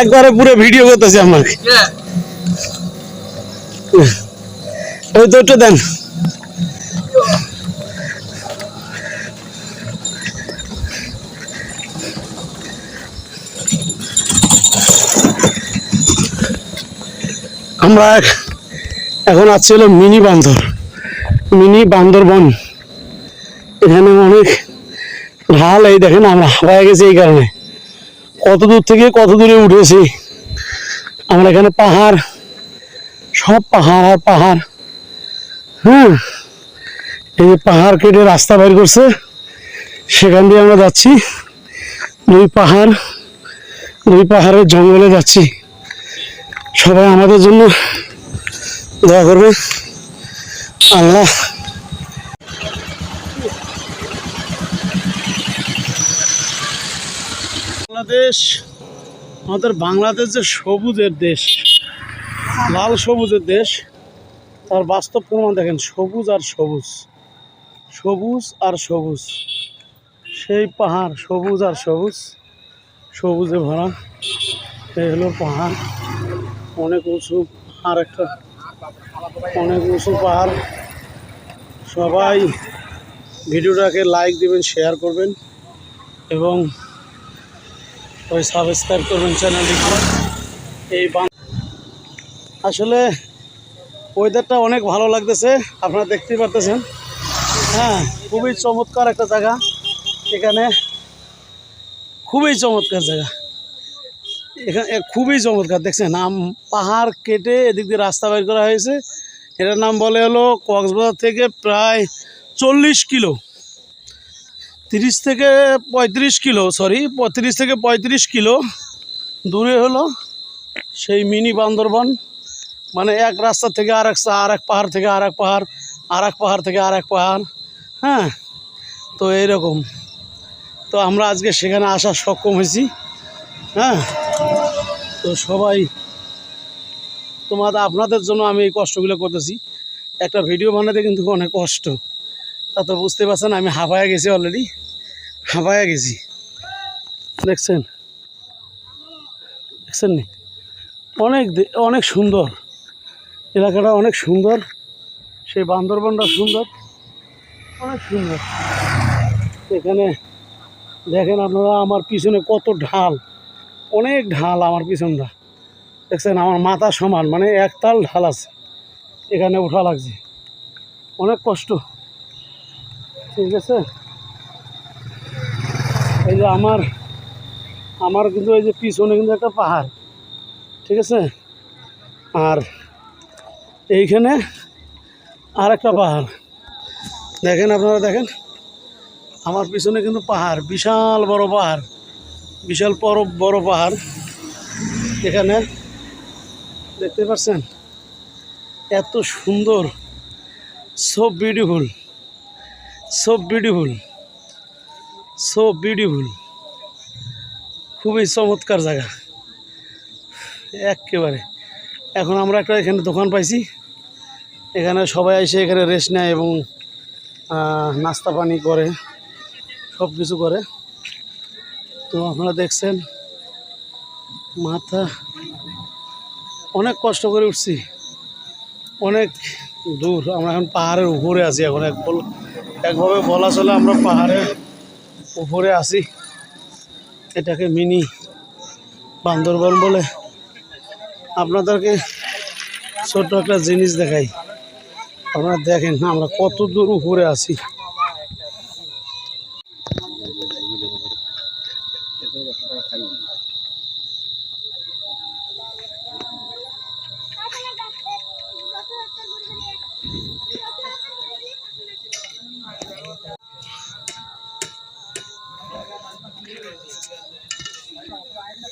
একবারে পুরো ভিডিও করতেছে আমাকে ওই তো দেন। আমরা এখন আছি হলো মিনি বান্দর। মিনি বান্দরবন। এখানে অনেক ঢাল এই দেখেন আমরা হাওয়ায় গেছি এই কারণে। কত দূর থেকে কত দূরে উঠেছি। আমরা এখানে পাহাড়, সব পাহাড় আর পাহাড়। হ্যাঁ এই যে পাহাড় কেটে রাস্তা বের করছে, সেখান দিয়ে আমরা যাচ্ছি। দুই পাহাড় দুই পাহাড়ের জঙ্গলে যাচ্ছি। সবাই আমাদের জন্য দয়া করবে। আল্লাহ বাংলাদেশ, আমাদের বাংলাদেশ যে সবুজের দেশ, লাল সবুজের দেশ, তার বাস্তব প্রমাণ দেখেন, সবুজ আর সবুজ। সবুজ আর সবুজ। সেই পাহাড়, সবুজ আর সবুজ, সবুজে ভরা। এই হলো পাহাড়। অনেক উঁচু আর একটা, অনেক উঁচু পাহাড়। সবাই ভিডিওটাকে লাইক দিবেন শেয়ার করবেন এবং ওই সাবস্ক্রাইব করবেন চ্যানেলটিকে এই আসলে ওয়েদারটা অনেক ভালো লাগতেছে, আপনারা দেখতেই পারতেছেন। হ্যাঁ খুবই চমৎকার একটা জায়গা। এখানে খুবই চমৎকার জায়গা। এখানে খুবই চমৎকার, দেখছেন? নাম পাহাড় কেটে এদিক দিয়ে রাস্তা বের করা হয়েছে। এটার নাম বলে হলো কক্সবাজার থেকে প্রায় চল্লিশ কিলো। তিরিশ থেকে পঁয়ত্রিশ কিলো সরি তিরিশ থেকে পঁয়ত্রিশ কিলো দূরে হলো সেই মিনি বান্দরবন। মানে এক রাস্তা থেকে আর এক আর এক পাহাড় থেকে আর এক পাহাড় আর এক পাহাড় থেকে আর এক পাহাড় হ্যাঁ? তো এইরকম। তো আমরা আজকে সেখানে আসার সক্ষম হয়েছি হ্যাঁ? তো সবাই, তোমাদের, আপনাদের জন্য আমি এই কষ্টগুলো করতেছি। একটা ভিডিও বানাতে কিন্তু অনেক কষ্ট। তা তো বুঝতে পারছেন, আমি হাঁপায়া গেছি অলরেডি হাঁপায়া গেছি। দেখছেন? দেখছেন নি? অনেক অনেক সুন্দর। এলাকাটা অনেক সুন্দর। সেই বান্দরবনটা সুন্দর। অনেক সুন্দর। এখানে দেখেন আপনারা, আমার পিছনে কত ঢাল। অনেক ঢাল আমার পিছনটা। দেখছেন, আমার মাথা সমান মানে একতাল ঢাল আছে। এখানে ওঠা লাগছে। অনেক কষ্ট। ঠিক আছে? এই যে আমার আমার কিন্তু এই যে পিছনে কিন্তু একটা পাহাড়, ঠিক আছে? আর এইখানে আর একটা পাহাড়। দেখেন আপনারা, দেখেন? আমার পিছনে কিন্তু পাহাড়, বিশাল বড় পাহাড়, বিশাল বড় বড় পাহাড়। এখানে, দেখতে পাচ্ছেন? এত সুন্দর so beautiful so beautiful so beautiful খুবই চমৎকার জায়গা। একেবারে। এখন আমরা একটা এখানে দোকান পাইছি। এখানে সবাই এসে এখানে রেস্ট নেয় এবং নাস্তা পানি করে সব কিছু করে। তো আপনারা দেখছেন, মাথা অনেক কষ্ট করে উঠছি। অনেক দূর। আমরা এখন পাহাড়ের উপরে আছি এখন, এক একভাবে বলা চলে আমরা পাহাড়ের উপরে আসি এটাকে মিনি বান্দরবন বলে। আপনাদেরকে ছোট্ট একটা জিনিস দেখাই। আপনারা দেখেন আমরা কত দূর উপরে আছি।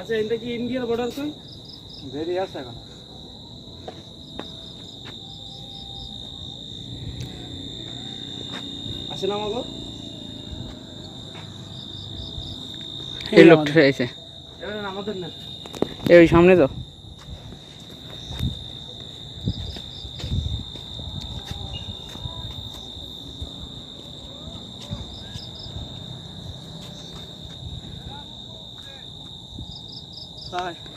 আচ্ছা এটা কি ইন্ডিয়ার বর্ডার কই দেরি আছে এখন। আছে না আমাকে। এই লোকটা এসে এবার আমাদের না। এই সামনে তো। 哎